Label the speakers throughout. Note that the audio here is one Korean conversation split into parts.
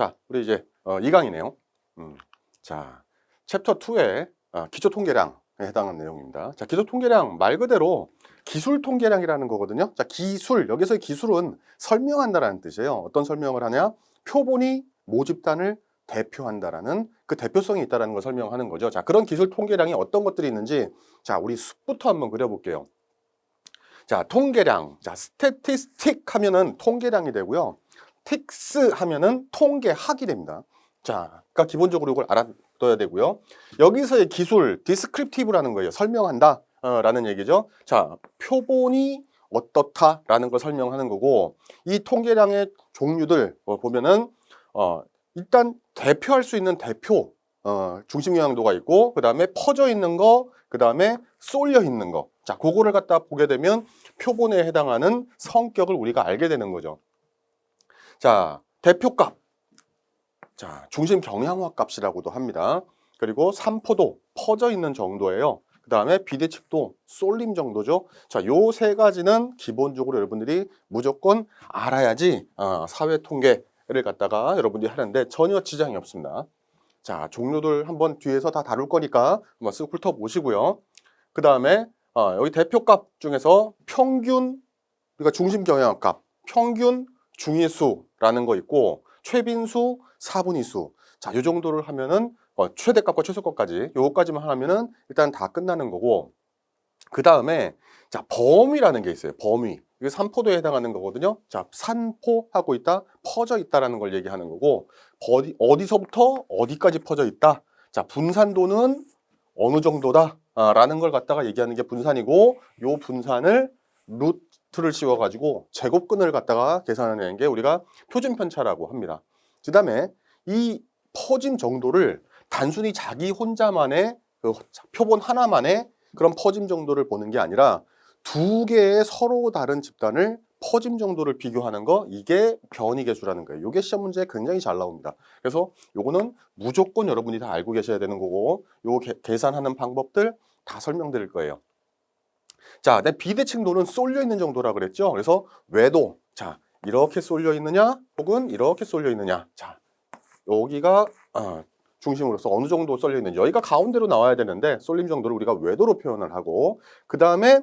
Speaker 1: 자, 우리 이제 어, 2강이네요. 음, 자, 챕터 2의 아, 기초 통계량에 해당하는 내용입니다. 자, 기초 통계량 말 그대로 기술 통계량이라는 거거든요. 자, 기술 여기서의 기술은 설명한다라는 뜻이에요. 어떤 설명을 하냐? 표본이 모집단을 대표한다라는 그 대표성이 있다라는 걸 설명하는 거죠. 자, 그런 기술 통계량이 어떤 것들이 있는지 자, 우리 숲부터 한번 그려볼게요. 자, 통계량. 자, 스태티스틱 하면은 통계량이 되고요. 틱스 하면은 통계학이 됩니다. 자, 그러니까 기본적으로 이걸 알아둬야 되고요. 여기서의 기술, 디스크립티브라는 거예요. 설명한다. 어, 라는 얘기죠. 자, 표본이 어떻다라는 걸 설명하는 거고 이 통계량의 종류들 어, 보면은 어, 일단 대표할 수 있는 대표 어, 중심 영향도가 있고 그 다음에 퍼져 있는 거, 그 다음에 쏠려 있는 거. 자, 그거를 갖다 보게 되면 표본에 해당하는 성격을 우리가 알게 되는 거죠. 자, 대표값. 자, 중심 경향화 값이라고도 합니다. 그리고 삼포도 퍼져 있는 정도예요. 그 다음에 비대칭도 쏠림 정도죠. 자, 요 세 가지는 기본적으로 여러분들이 무조건 알아야지 어, 사회 통계를 갖다가 여러분들이 하는데 전혀 지장이 없습니다. 자, 종류들 한번 뒤에서 다 다룰 거니까 한번 쓱 훑어보시고요. 그 다음에 어, 여기 대표값 중에서 평균, 그러니까 중심 경향값, 평균 중위수라는 거 있고 최빈수, 사분위수. 자, 요 정도를 하면은 어, 최대값과 최소값까지 요거까지만 하면은 일단 다 끝나는 거고 그 다음에 자 범위라는 게 있어요. 범위. 이게 산포도에 해당하는 거거든요. 자, 산포하고 있다, 퍼져 있다라는 걸 얘기하는 거고 어디 어디서부터 어디까지 퍼져 있다. 자, 분산도는 어느 정도다. 아, 라는 걸 갖다가 얘기하는 게 분산이고 요 분산을 루트 를 씌워 가지고 제곱근을 갖다가 계산하는 게 우리가 표준 편차라고 합니다. 그 다음에 이 퍼짐 정도를 단순히 자기 혼자만의 그 표본 하나만의 그런 퍼짐 정도를 보는 게 아니라 두 개의 서로 다른 집단을 퍼짐 정도를 비교하는 거 이게 변이 계수라는 거예요. 이게 시험 문제에 굉장히 잘 나옵니다. 그래서 요거는 무조건 여러분이 다 알고 계셔야 되는 거고 요 계- 계산하는 방법들 다 설명드릴 거예요. 자, 내 비대칭도는 쏠려 있는 정도라 그랬죠. 그래서 외도 자 이렇게 쏠려 있느냐 혹은 이렇게 쏠려 있느냐 자 여기가 어, 중심으로서 어느 정도 쏠려 있는지 여기가 가운데로 나와야 되는데 쏠림 정도를 우리가 외도로 표현을 하고 그 다음에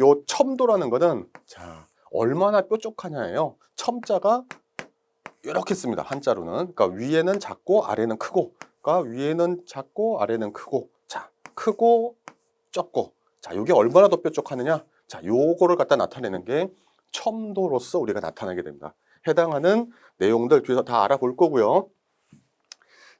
Speaker 1: 요 첨도라는 거는 자 얼마나 뾰족하냐예요. 첨자가 이렇게 씁니다. 한자로는 그러니까 위에는 작고 아래는 크고 그러니까 위에는 작고 아래는 크고 자 크고 적고 자 요게 얼마나 더 뾰족하느냐 자 요거를 갖다 나타내는 게 첨도로서 우리가 나타내게 됩니다. 해당하는 내용들 뒤에서 다 알아볼 거고요.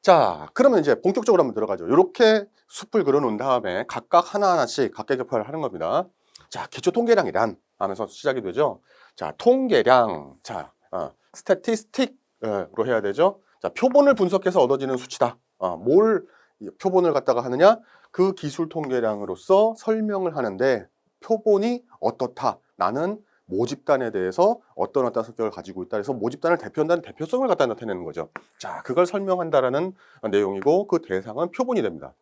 Speaker 1: 자, 그러면 이제 본격적으로 한번 들어가죠. 이렇게 숲을 그려놓은 다음에 각각 하나하나씩 각계격파를 하는 겁니다. 자, 기초 통계량이란 하면서 시작이 되죠. 자, 통계량. 자, 어, 스태티스틱으로 해야 되죠. 자, 표본을 분석해서 얻어지는 수치다. 어, 뭘이 표본을 갖다가 하느냐? 그 기술 통계량으로서 설명을 하는데 표본이 어떻다. 나는 모집단에 대해서 어떤 어떤 성격을 가지고 있다. 그래서 모집단을 대표한다는 대표성을 갖다 나타내는 거죠. 자, 그걸 설명한다라는 내용이고 그 대상은 표본이 됩니다.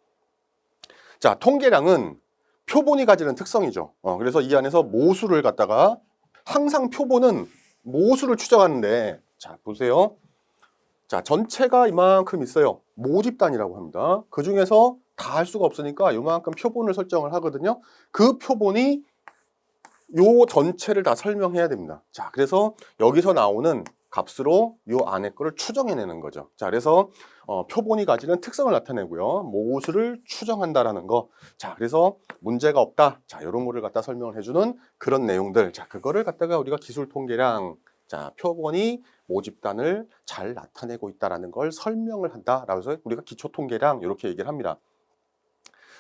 Speaker 1: 자, 통계량은 표본이 가지는 특성이죠. 어, 그래서 이 안에서 모수를 갖다가 항상 표본은 모수를 추정하는데 자, 보세요. 자, 전체가 이만큼 있어요. 모집단이라고 합니다. 그 중에서 다 할 수가 없으니까 이만큼 표본을 설정을 하거든요. 그 표본이 요 전체를 다 설명해야 됩니다. 자, 그래서 여기서 나오는 값으로 요 안에 거를 추정해내는 거죠. 자, 그래서 어, 표본이 가지는 특성을 나타내고요. 모수를 추정한다라는 거. 자, 그래서 문제가 없다. 자, 이런 거를 갖다 설명을 해주는 그런 내용들. 자, 그거를 갖다가 우리가 기술 통계량, 자, 표본이 모집단을 잘 나타내고 있다라는 걸 설명을 한다라고 해서 우리가 기초 통계량 이렇게 얘기를 합니다.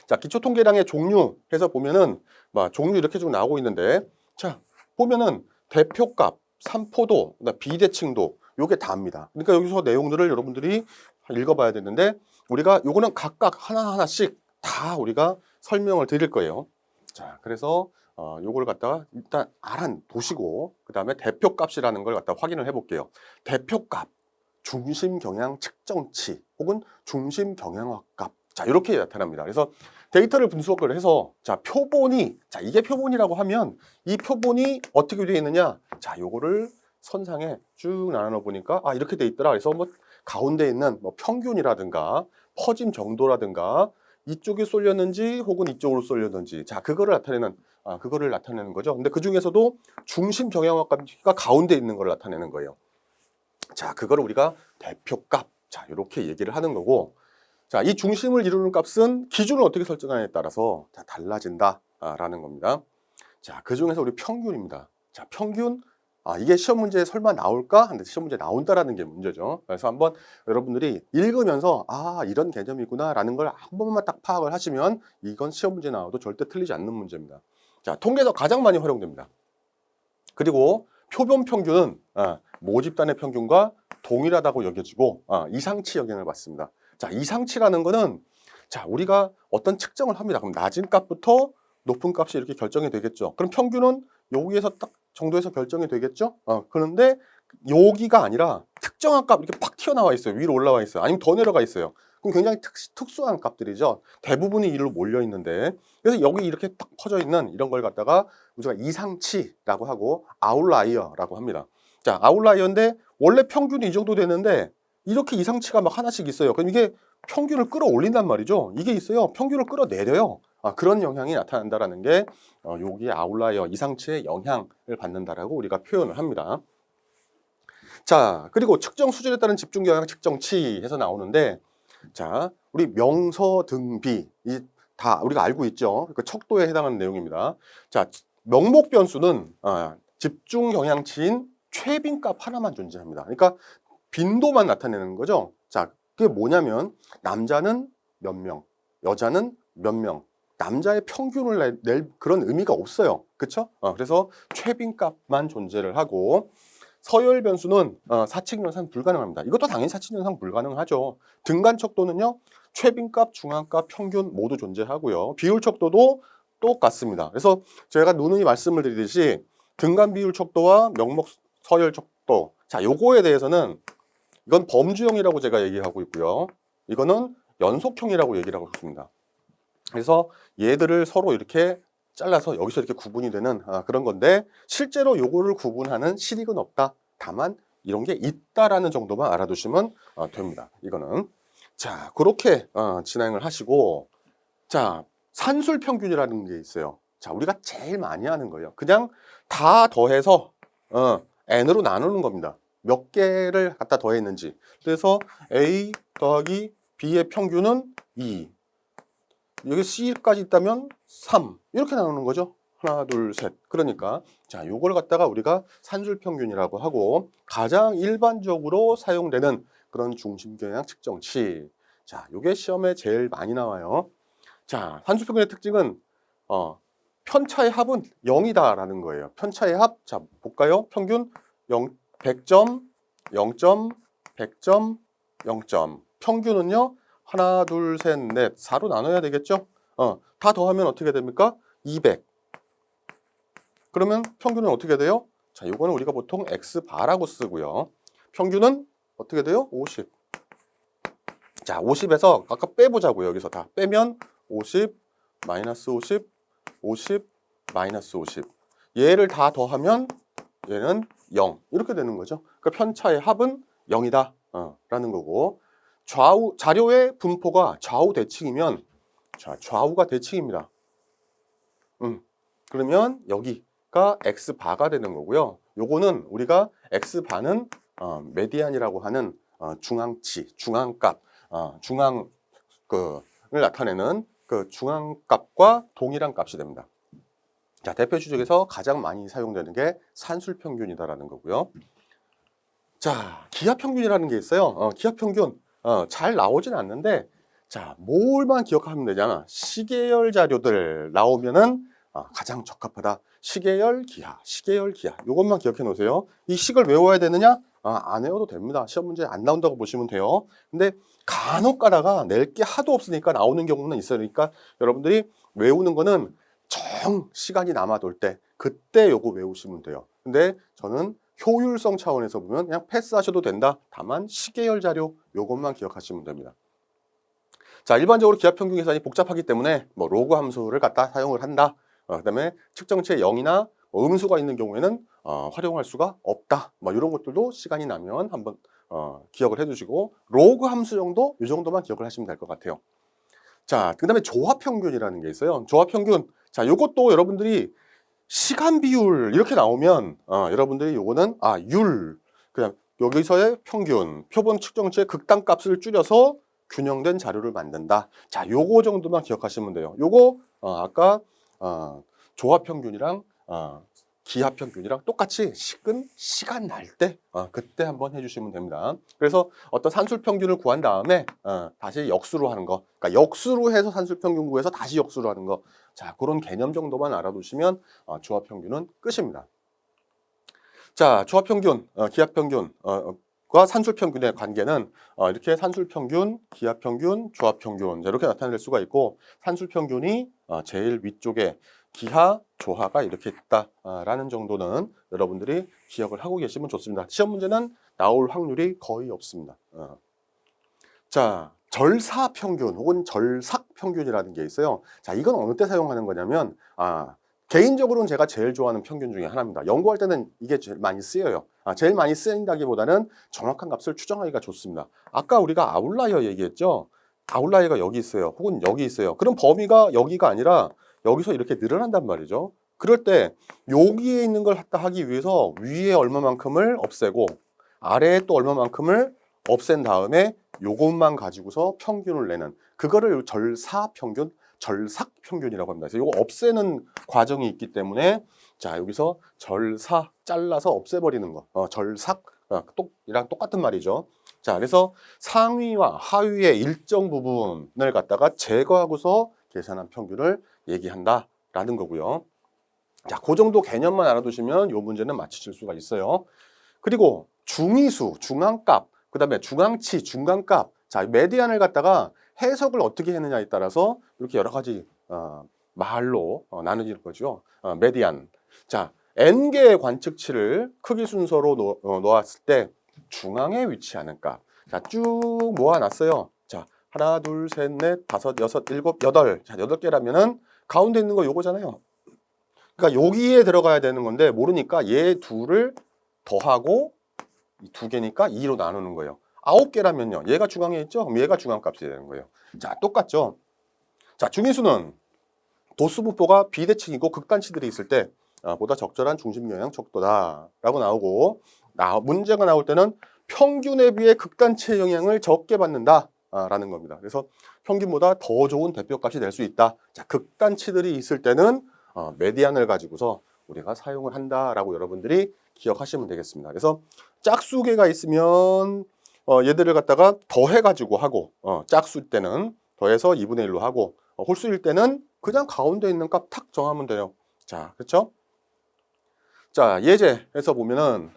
Speaker 1: 자, 기초 통계량의 종류 해서 보면은 막 종류 이렇게 좀 나오고 있는데 자, 보면은 대표값, 삼포도, 비대칭도 요게 다입니다. 그러니까 여기서 내용들을 여러분들이 읽어봐야 되는데 우리가 요거는 각각 하나하나씩 다 우리가 설명을 드릴 거예요. 자, 그래서 어, 요걸 갖다가 일단 알아 보시고 그 다음에 대표값이라는 걸 갖다 확인을 해볼게요. 대표값, 중심 경향 측정치 혹은 중심 경향화값. 자, 이렇게 나타납니다. 그래서 데이터를 분석을 해서 자 표본이 자 이게 표본이라고 하면 이 표본이 어떻게 되어 있느냐 자 요거를 선상에 쭉 나눠 보니까 아 이렇게 돼 있더라 그래서 뭐 가운데 있는 뭐 평균이라든가 퍼짐 정도라든가 이쪽에 쏠렸는지 혹은 이쪽으로 쏠렸는지 자 그거를 나타내는 아, 그거를 나타내는 거죠. 근데 그 중에서도 중심 경향압값이 가운데 있는 걸 나타내는 거예요. 자 그거를 우리가 대표값 자 이렇게 얘기를 하는 거고 자 이 중심을 이루는 값은 기준을 어떻게 설정하냐에 따라서 다 달라진다라는 겁니다. 자 그 중에서 우리 평균입니다. 자 평균 아, 이게 시험 문제에 설마 나올까? 하는데 시험 문제에 나온다라는 게 문제죠. 그래서 한번 여러분들이 읽으면서 아, 이런 개념이구나 라는 걸 한 번만 딱 파악을 하시면 이건 시험 문제 나와도 절대 틀리지 않는 문제입니다. 자, 통계에서 가장 많이 활용됩니다. 그리고 표본 평균은 아, 모집단의 평균과 동일하다고 여겨지고 아, 이상치 영향을 받습니다. 자, 이상치라는 거는 자, 우리가 어떤 측정을 합니다. 그럼 낮은 값부터 높은 값이 이렇게 결정이 되겠죠. 그럼 평균은 여기에서 딱 정도에서 결정이 되겠죠. 어, 그런데 여기가 아니라 특정한 값 이렇게 팍 튀어나와 있어요. 위로 올라와 있어요. 아니면 더 내려가 있어요. 그럼 굉장히 특, 특수한 값들이죠. 대부분이 이리로 몰려 있는데 그래서 여기 이렇게 딱 퍼져 있는 이런 걸 갖다가 우리가 이상치라고 하고 아웃라이어라고 합니다. 자, 아웃라이어인데 원래 평균이 이 정도 되는데 이렇게 이상치가 막 하나씩 있어요. 그럼 이게 평균을 끌어올린단 말이죠. 이게 있어요. 평균을 끌어내려요. 아, 그런 영향이 나타난다라는 게 어, 여기 아웃라이어 이상치의 영향을 받는다라고 우리가 표현을 합니다. 자, 그리고 측정 수준에 따른 집중 영향 측정치 해서 나오는데 자, 우리 명서 등비 이 다 우리가 알고 있죠. 그 척도에 해당하는 내용입니다. 자, 명목 변수는 아, 집중 영향치인 최빈값 하나만 존재합니다. 그러니까 빈도만 나타내는 거죠. 자, 그게 뭐냐면 남자는 몇 명, 여자는 몇 명, 남자의 평균을 낼, 낼 그런 의미가 없어요. 그렇죠? 어, 그래서 최빈값만 존재를 하고 서열 변수는 어, 사칙 연산 불가능합니다. 이것도 당연히 사칙 연산 불가능하죠. 등간 척도는요. 최빈값, 중앙값, 평균 모두 존재하고요. 비율 척도도 똑같습니다. 그래서 제가 누누이 말씀을 드리듯이 등간 비율 척도와 명목 서열 척도 자, 요거에 대해서는 이건 범주형이라고 제가 얘기하고 있고요. 이거는 연속형이라고 얘기를 하고 있습니다. 그래서 얘들을 서로 이렇게 잘라서 여기서 이렇게 구분이 되는 아, 그런 건데 실제로 요거를 구분하는 실익은 없다. 다만 이런 게 있다라는 정도만 알아두시면 어, 됩니다. 이거는 자 그렇게 어, 진행을 하시고 자 산술 평균이라는 게 있어요. 자 우리가 제일 많이 하는 거예요. 그냥 다 더해서 어, n으로 나누는 겁니다. 몇 개를 갖다 더했는지. 그래서 a 더하기 b의 평균은 2. 여기 C까지 있다면 3 이렇게 나오는 거죠. 하나, 둘, 셋. 그러니까 자, 요걸 갖다가 우리가 산술 평균이라고 하고 가장 일반적으로 사용되는 그런 중심 경향 측정치. 자, 요게 시험에 제일 많이 나와요. 자, 산술 평균의 특징은 어, 편차의 합은 0이다라는 거예요. 편차의 합. 자, 볼까요? 평균 0 100점, 0점, 100점, 0점. 평균은요. 하나, 둘, 셋, 넷, 4로 나눠야 되겠죠? 어, 다 더하면 어떻게 됩니까? 200. 그러면 평균은 어떻게 돼요? 자, 요거는 우리가 보통 X바라고 쓰고요. 평균은 어떻게 돼요? 50. 자, 50에서 아까 빼보자고요. 여기서 다 빼면 50, 마이너스 50, 50, 마이너스 50. 얘를 다 더하면 얘는 0. 이렇게 되는 거죠. 그러니까 편차의 합은 0이다. 어, 라는 거고. 좌우 자료의 분포가 좌우 대칭이면 자 좌우가 대칭입니다. 음 그러면 여기가 x 바가 되는 거고요. 요거는 우리가 x 바는 어, 메디안이라고 하는 어, 중앙치, 중앙값, 어, 중앙 그을 나타내는 그 중앙값과 동일한 값이 됩니다. 자 대표 주적에서 가장 많이 사용되는 게 산술 평균이다라는 거고요. 자 기하 평균이라는 게 있어요. 어, 기하 평균 어, 잘 나오진 않는데 자 뭘만 기억하면 되잖아 시계열 자료들 나오면은 어, 가장 적합하다. 시계열 기하 시계열 기하. 이것만 기억해 놓으세요. 이 식을 외워야 되느냐? 아, 안 외워도 됩니다. 시험 문제 안 나온다고 보시면 돼요. 근데 간혹 가다가 낼 게 하도 없으니까 나오는 경우는 있으니까 여러분들이 외우는 거는 정 시간이 남아돌 때 그때 요거 외우시면 돼요 근데 저는 효율성 차원에서 보면 그냥 패스하셔도 된다. 다만 시계열 자료 요것만 기억하시면 됩니다. 자, 일반적으로 기하 평균 계산이 복잡하기 때문에 뭐 로그 함수를 갖다 사용을 한다. 어, 그다음에 측정치의 0이나 어, 음수가 있는 경우에는 어, 활용할 수가 없다. 뭐 이런 것들도 시간이 나면 한번 어, 기억을 해두시고 로그 함수 정도 이 정도만 기억을 하시면 될 것 같아요. 자, 그다음에 조합 평균이라는 게 있어요. 조합 평균. 자, 요것도 여러분들이 시간 비율 이렇게 나오면 어, 여러분들이 요거는 아, 율 그냥 여기서의 평균, 표본 측정치의 극단 값을 줄여서 균형된 자료를 만든다. 자, 요거 정도만 기억하시면 돼요. 요거 어, 아까 어, 조합 평균이랑 어, 기하 평균이랑 똑같이 식은 시간 날때 어, 그때 한번 해주시면 됩니다. 그래서 어떤 산술 평균을 구한 다음에 어, 다시 역수로 하는 거, 그러니까 역수로 해서 산술 평균 구해서 다시 역수로 하는 거, 자 그런 개념 정도만 알아두시면 어, 조합 평균은 끝입니다. 자, 조합 평균, 어, 기하 평균, 어, 과 산술 평균의 관계는 어, 이렇게 산술 평균, 기하 평균, 조합 평균 이렇게 나타낼 수가 있고 산술 평균이 어, 제일 위쪽에 기하, 조하가 이렇게 있다라는 정도는 여러분들이 기억을 하고 계시면 좋습니다. 시험 문제는 나올 확률이 거의 없습니다. 어. 자, 절사 평균 혹은 절삭 평균이라는 게 있어요. 자, 이건 어느 때 사용하는 거냐면 아, 개인적으로는 제가 제일 좋아하는 평균 중에 하나입니다. 연구할 때는 이게 제일 많이 쓰여요. 아, 제일 많이 쓰인다기보다는 정확한 값을 추정하기가 좋습니다. 아까 우리가 아웃라이어 얘기했죠. 아웃라이어가 여기 있어요. 혹은 여기 있어요. 그럼 범위가 여기가 아니라 여기서 이렇게 늘어난단 말이죠. 그럴 때 여기에 있는 걸 하기 위해서 위에 얼마만큼을 없애고 아래에 또 얼마만큼을 없앤 다음에 요것만 가지고서 평균을 내는 그거를 절사 평균, 절삭 평균이라고 합니다. 그래서 이거 없애는 과정이 있기 때문에 자 여기서 절사 잘라서 없애버리는 거, 어, 절삭 어, 똑이랑 똑같은 말이죠. 자 그래서 상위와 하위의 일정 부분을 갖다가 제거하고서 계산한 평균을 얘기한다라는 거고요. 자, 그 정도 개념만 알아두시면 이 문제는 맞히실 수가 있어요. 그리고 중위수, 중앙값, 그 다음에 중앙치, 중간값. 자, 메디안을 갖다가 해석을 어떻게 했느냐에 따라서 이렇게 여러 가지 어, 말로 어, 나눠질 거죠. 어, 메디안. 자, n개의 관측치를 크기 순서로 놓, 어, 놓았을 때 중앙에 위치하는 값. 자, 쭉 모아놨어요. 자, 하나, 둘, 셋, 넷, 다섯, 여섯, 일곱, 여덟. 자, 여덟 개라면은 가운데 있는 거 요거잖아요. 그러니까 여기에 들어가야 되는 건데 모르니까 얘 둘을 더하고 이두 개니까 2로 나누는 거예요. 아홉 개라면요. 얘가 중앙에 있죠? 그럼 얘가 중앙값이 되는 거예요. 자, 똑같죠? 자, 중위수는 도수분포가 비대칭이고 극단치들이 있을 때 아, 보다 적절한 중심 영향 척도다 라고 나오고 나, 문제가 나올 때는 평균에 비해 극단치의 영향을 적게 받는다 라는 겁니다. 그래서 평균보다 더 좋은 대표값이 될 수 있다. 자, 극단치들이 있을 때는 어, 메디안을 가지고서 우리가 사용을 한다라고 여러분들이 기억하시면 되겠습니다. 그래서 짝수계가 있으면 어, 얘들을 갖다가 더해가지고 하고 어, 짝수일 때는 더해서 2분의 1로 하고 어, 홀수일 때는 그냥 가운데 있는 값 탁 정하면 돼요. 자, 그렇죠? 자, 예제에서 보면은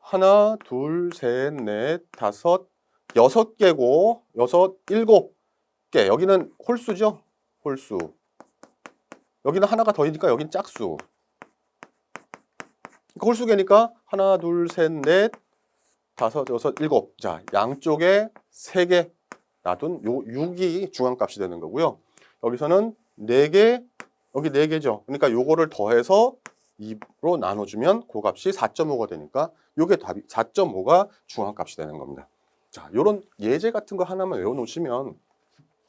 Speaker 1: 하나, 둘, 셋, 넷, 다섯, 여섯 개고 여섯, 일곱 개. 여기는 홀수죠? 홀수. 여기는 하나가 더이니까 여긴 짝수. 그러니까 홀수계니까 하나, 둘, 셋, 넷, 다섯, 여섯, 일곱. 자, 양쪽에 세 개 놔둔 요 6이 중앙값이 되는 거고요. 여기서는 네 개, 여기 네 개죠. 그러니까 요거를 더해서 2로 나눠주면 그 값이 4.5가 되니까 요게 답이 4.5가 중앙값이 되는 겁니다. 자, 요런 예제 같은 거 하나만 외워놓으시면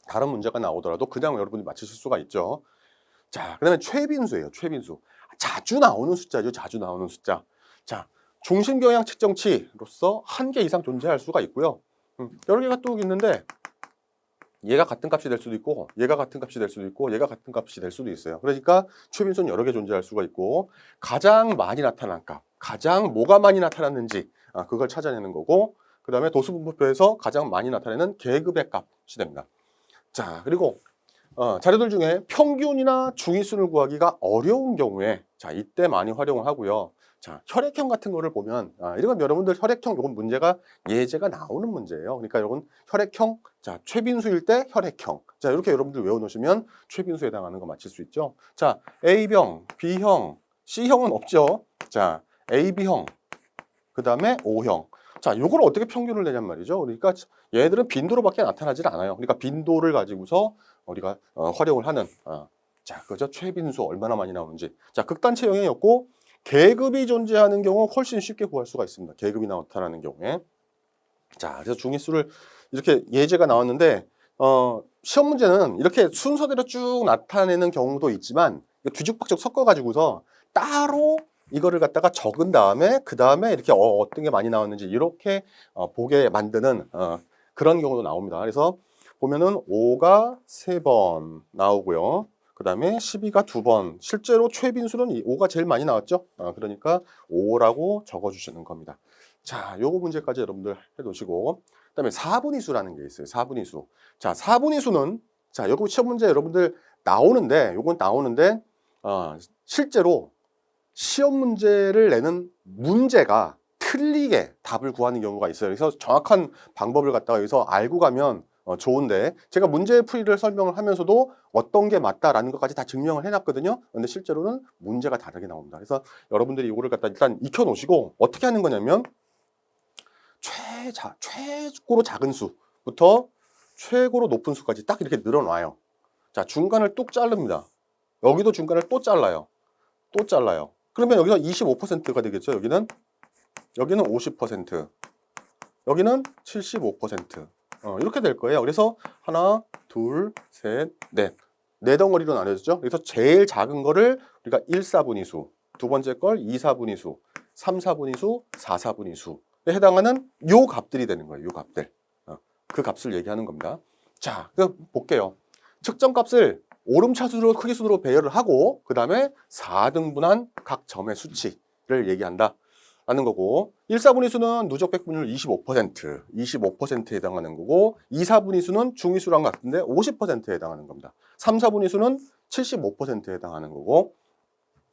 Speaker 1: 다른 문제가 나오더라도 그냥 여러분이 맞추실 수가 있죠. 자, 그 다음에 최빈수예요. 최빈수. 자주 나오는 숫자죠. 자주 나오는 숫자. 자, 중심 경향 측정치로서 한 개 이상 존재할 수가 있고요. 음, 여러 개가 또 있는데 얘가 같은 값이 될 수도 있고 얘가 같은 값이 될 수도 있고 얘가 같은 값이 될 수도 있어요. 그러니까 최빈수는 여러 개 존재할 수가 있고 가장 많이 나타난 값, 가장 뭐가 많이 나타났는지 아, 그걸 찾아내는 거고 그 다음에 도수분포표에서 가장 많이 나타내는 계급의 값이 됩니다. 자 그리고 어, 자료들 중에 평균이나 중위수를 구하기가 어려운 경우에 자 이때 많이 활용을 하고요. 자 혈액형 같은 거를 보면 아, 이건 여러분들 혈액형 이건 문제가 예제가 나오는 문제예요. 그러니까 여러분 혈액형 자 최빈수일 때 혈액형 자 이렇게 여러분들 외워 놓으시면 최빈수에 해당하는 거 맞힐 수 있죠. 자 A형, B형, C형은 없죠. 자 AB형 그 다음에 O형 자, 요걸 어떻게 평균을 내냔 말이죠. 그러니까 얘들은 빈도로밖에 나타나질 않아요. 그러니까 빈도를 가지고서 우리가 어, 활용을 하는 어, 자, 그죠? 최빈수 얼마나 많이 나오는지. 자, 극단체 영역이었고 계급이 존재하는 경우 훨씬 쉽게 구할 수가 있습니다. 계급이 나타나는 경우에. 자, 그래서 중위수를 이렇게 예제가 나왔는데 어, 시험 문제는 이렇게 순서대로 쭉 나타내는 경우도 있지만 뒤죽박죽 섞어가지고서 따로 이거를 갖다가 적은 다음에 그 다음에 이렇게 어, 어떤 게 많이 나왔는지 이렇게 어, 보게 만드는 어, 그런 경우도 나옵니다. 그래서 보면은 5가 세번 나오고요. 그 다음에 12가 두 번. 실제로 최빈수는 이 5가 제일 많이 나왔죠. 아, 그러니까 5라고 적어주시는 겁니다. 자, 요거 문제까지 여러분들 해놓으시고. 그 다음에 4분위 수라는 게 있어요. 4분위 수. 자, 4분위 수는, 자, 요거 시험 문제 여러분들 나오는데, 요건 나오는데, 어, 실제로 시험 문제를 내는 문제가 틀리게 답을 구하는 경우가 있어요. 그래서 정확한 방법을 갖다가 여기서 알고 가면 어, 좋은데 제가 문제 풀이를 설명을 하면서도 어떤 게 맞다라는 것까지 다 증명을 해놨거든요. 근데 실제로는 문제가 다르게 나옵니다. 그래서 여러분들이 이거를 갖다 일단 익혀놓으시고 어떻게 하는 거냐면 최자 최고로 작은 수부터 최고로 높은 수까지 딱 이렇게 늘어놔요. 자 중간을 뚝 자릅니다. 여기도 중간을 또 잘라요. 또 잘라요. 그러면 여기서 25%가 되겠죠. 여기는 여기는 50%, 여기는 75%. 어, 이렇게 될 거예요. 그래서 하나, 둘, 셋, 넷. 네 덩어리로 나눠졌죠. 그래서 제일 작은 거를 우리가 1, 4분위 수, 두 번째 걸 2, 4분위 수, 3, 4분위 수, 4, 4분위 수에 해당하는 요 값들이 되는 거예요. 요 값들. 어, 그 값을 얘기하는 겁니다. 자, 그 볼게요. 측정 값을 오름차순으로 크기 순으로 배열을 하고 그 다음에 4등분한 각 점의 수치를 얘기한다. 라는 거고 1, 4분위 수는 누적 백분율 25% 25%에 해당하는 거고 2, 4분위 수는 중위수랑 같은데 50%에 해당하는 겁니다. 3, 4분위 수는 75%에 해당하는 거고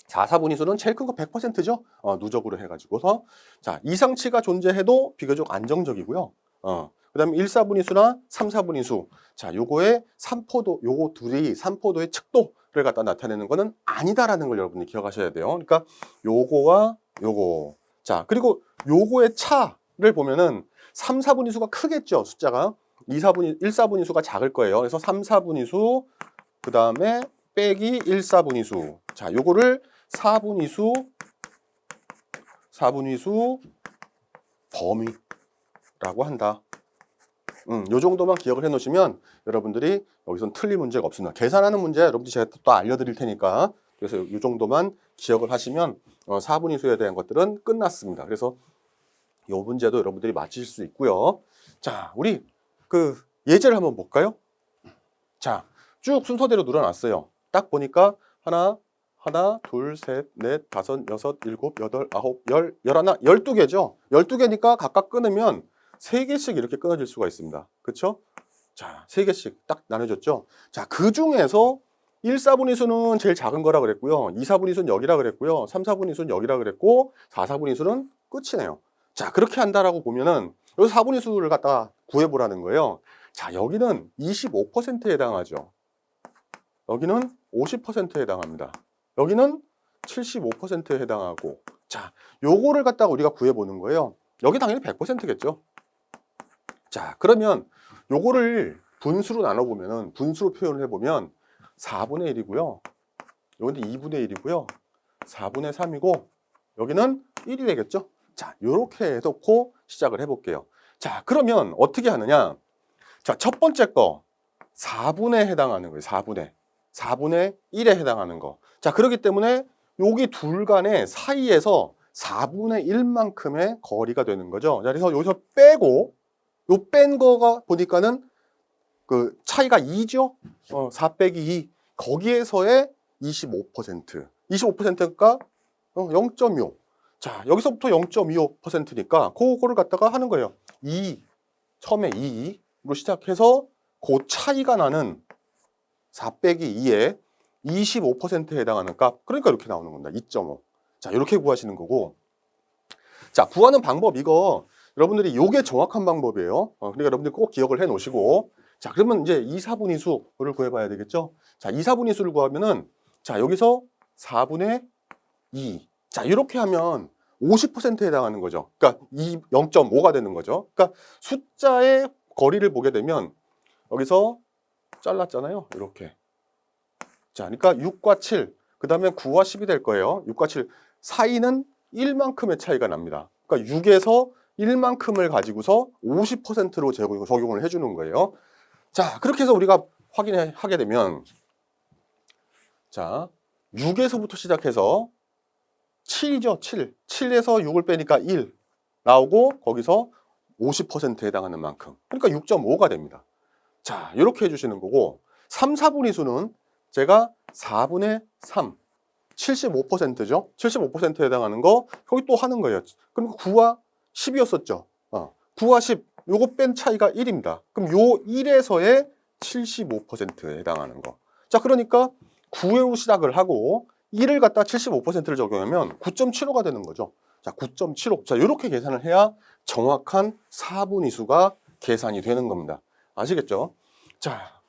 Speaker 1: 4, 4분위 수는 제일 큰 거 100%죠. 어, 누적으로 해가지고서 자 이상치가 존재해도 비교적 안정적이고요. 어, 그 다음에 1, 4분위 수나 3, 4분위 수. 자, 요거의 3포도 요거 둘이 3포도의 측도를 갖다 나타내는 거는 아니다라는 걸 여러분이 기억하셔야 돼요. 그러니까 요거와 요거. 자, 그리고 요거의 차를 보면은 3, 4분위 수가 크겠죠, 숫자가. 2, 4분위 1, 4분위 수가 작을 거예요. 그래서 3, 4분위 수 그 다음에 빼기 1, 4분위 수. 자, 요거를 4분위 수 4분위 수 범위라고 한다. 음, 요 정도만 기억을 해 놓으시면 여러분들이 여기선 틀릴 문제가 없습니다. 계산하는 문제 여러분들 제가 또 알려드릴 테니까 그래서 요 정도만 기억을 하시면 어, 4분위 수에 대한 것들은 끝났습니다. 그래서 요 문제도 여러분들이 맞히실 수 있고요. 자, 우리 그 예제를 한번 볼까요? 자, 쭉 순서대로 늘어났어요. 딱 보니까 하나, 하나, 둘, 셋, 넷, 다섯, 여섯, 일곱, 여덟, 아홉, 열, 열하나, 열두 개죠. 열두 개니까 각각 끊으면 세 개씩 이렇게 끊어질 수가 있습니다. 그렇죠? 자, 세 개씩 딱 나눠졌죠. 자, 그 중에서 1, 4분위 수는 제일 작은 거라 그랬고요. 2, 4분위 수는 여기라 그랬고요. 3, 4분위 수는 여기라 그랬고 4, 4분위 수는 끝이네요. 자, 그렇게 한다라고 보면은 여기 4분위 수를 갖다가 구해보라는 거예요. 자, 여기는 25%에 해당하죠. 여기는 50%에 해당합니다. 여기는 75%에 해당하고 자, 요거를 갖다가 우리가 구해보는 거예요. 여기 당연히 100%겠죠. 자, 그러면 요거를 분수로 나눠보면은 분수로 표현을 해보면 4분의 1이고요. 여기는 2분의 1이고요. 4분의 3이고 여기는 1이 되겠죠. 자, 요렇게 해놓고 시작을 해볼게요. 자, 그러면 어떻게 하느냐? 자, 첫 번째 거 4분에 해당하는 거예요. 4분의 4분의 1에 해당하는 거. 자, 그렇기 때문에 여기 둘 간의 사이에서 4분의 1만큼의 거리가 되는 거죠. 자, 그래서 여기서 빼고 요 뺀 거가 보니까는 그 차이가 2죠. 어, 4 빼기 2. 거기에서의 25%. 25%가 어, 0.25. 자, 여기서부터 0.25%니까 그거를 갖다가 하는 거예요. 2, 처음에 2로 시작해서 그 차이가 나는 4 빼기 2에 25%에 해당하는 값. 그러니까 이렇게 나오는 겁니다. 2.5. 자, 이렇게 구하시는 거고. 자, 구하는 방법 이거 여러분들이 요게 정확한 방법이에요. 어, 그러니까 여러분들 꼭 기억을 해 놓으시고. 자, 그러면 이제 2, 4분위 수를 구해봐야 되겠죠? 자, 2, 4분위 수를 구하면은 자, 여기서 4분의 2. 자, 이렇게 하면 50%에 해당하는 거죠. 그러니까 2, 0.5가 되는 거죠. 그러니까 숫자의 거리를 보게 되면 여기서 잘랐잖아요. 이렇게. 자, 그러니까 6과 7, 그 다음에 9와 10이 될 거예요. 6과 7 사이는 1만큼의 차이가 납니다. 그러니까 6에서 1만큼을 가지고서 50%로 적용- 적용을 해주는 거예요. 자, 그렇게 해서 우리가 확인하게 되면 자, 6에서부터 시작해서 7이죠, 7. 7에서 6을 빼니까 1 나오고 거기서 50%에 해당하는 만큼. 그러니까 6.5가 됩니다. 자, 이렇게 해주시는 거고 3, 4분의 수는 제가 4분의 3, 75%죠. 75%에 해당하는 거 거기 또 하는 거예요. 그럼 9와 10이었었죠. 어, 9와 10 요거 뺀 차이가 1입니다. 그럼 요 1에서의 75%에 해당하는 거. 자, 그러니까 9로 시작을 하고 1을 갖다 75%를 적용하면 9.75가 되는 거죠. 자, 9.75. 자, 이렇게 계산을 해야 정확한 4분위수가 계산이 되는 겁니다. 아시겠죠? 자,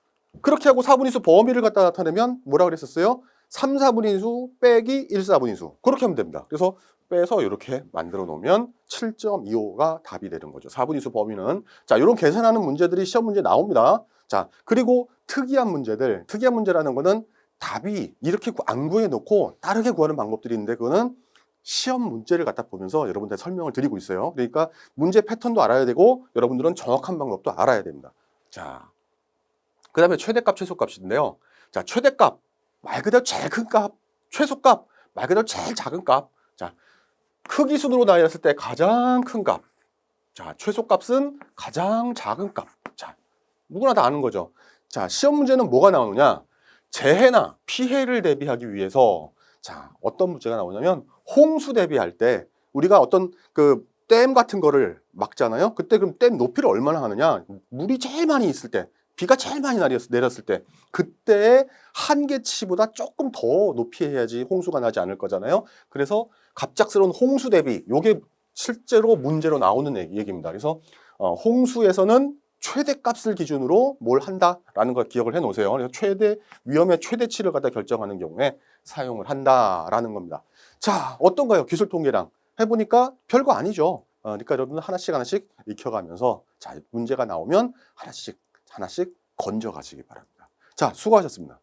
Speaker 1: 그렇게 하고 4분위수 범위를 갖다 나타내면 뭐라 그랬었어요? 3, 4분위수 빼기 1, 4분위수. 그렇게 하면 됩니다. 그래서 빼서 이렇게 만들어 놓으면 7.25가 답이 되는 거죠. 4분위수 범위는. 자, 이런 계산하는 문제들이 시험 문제 나옵니다. 자, 그리고 특이한 문제들. 특이한 문제라는 거는 답이 이렇게 구- 안 구해 놓고 다르게 구하는 방법들이 있는데 그거는 시험 문제를 갖다 보면서 여러분들 설명을 드리고 있어요. 그러니까 문제 패턴도 알아야 되고 여러분들은 정확한 방법도 알아야 됩니다. 자, 그 다음에 최대값, 최소값인데요. 자, 최대값, 말 그대로 제일 큰 값, 최소값, 말 그대로 제일 작은 값. 자, 크기 순으로 나뉘었을 때 가장 큰 값. 자, 최소값은 가장 작은 값. 자, 누구나 다 아는 거죠. 자, 시험 문제는 뭐가 나오느냐? 재해나 피해를 대비하기 위해서 자, 어떤 문제가 나오냐면 홍수 대비할 때 우리가 어떤 그 댐 같은 거를 막잖아요. 그때 그럼 댐 높이를 얼마나 하느냐? 물이 제일 많이 있을 때, 비가 제일 많이 내렸- 내렸을 때, 그때의 한계치보다 조금 더 높이 해야지 홍수가 나지 않을 거잖아요. 그래서 갑작스러운 홍수 대비, 요게 실제로 문제로 나오는 얘기- 얘기입니다. 그래서 어, 홍수에서는 최대값을 기준으로 뭘 한다라는 걸 기억을 해 놓으세요. 그래서 최대 위험의 최대치를 갖다 결정하는 경우에 사용을 한다라는 겁니다. 자, 어떤가요? 기술 통계랑 해보니까 별거 아니죠. 어, 그러니까 여러분 하나씩 하나씩 익혀가면서 자 문제가 나오면 하나씩 하나씩 건져가시기 바랍니다. 자, 수고하셨습니다.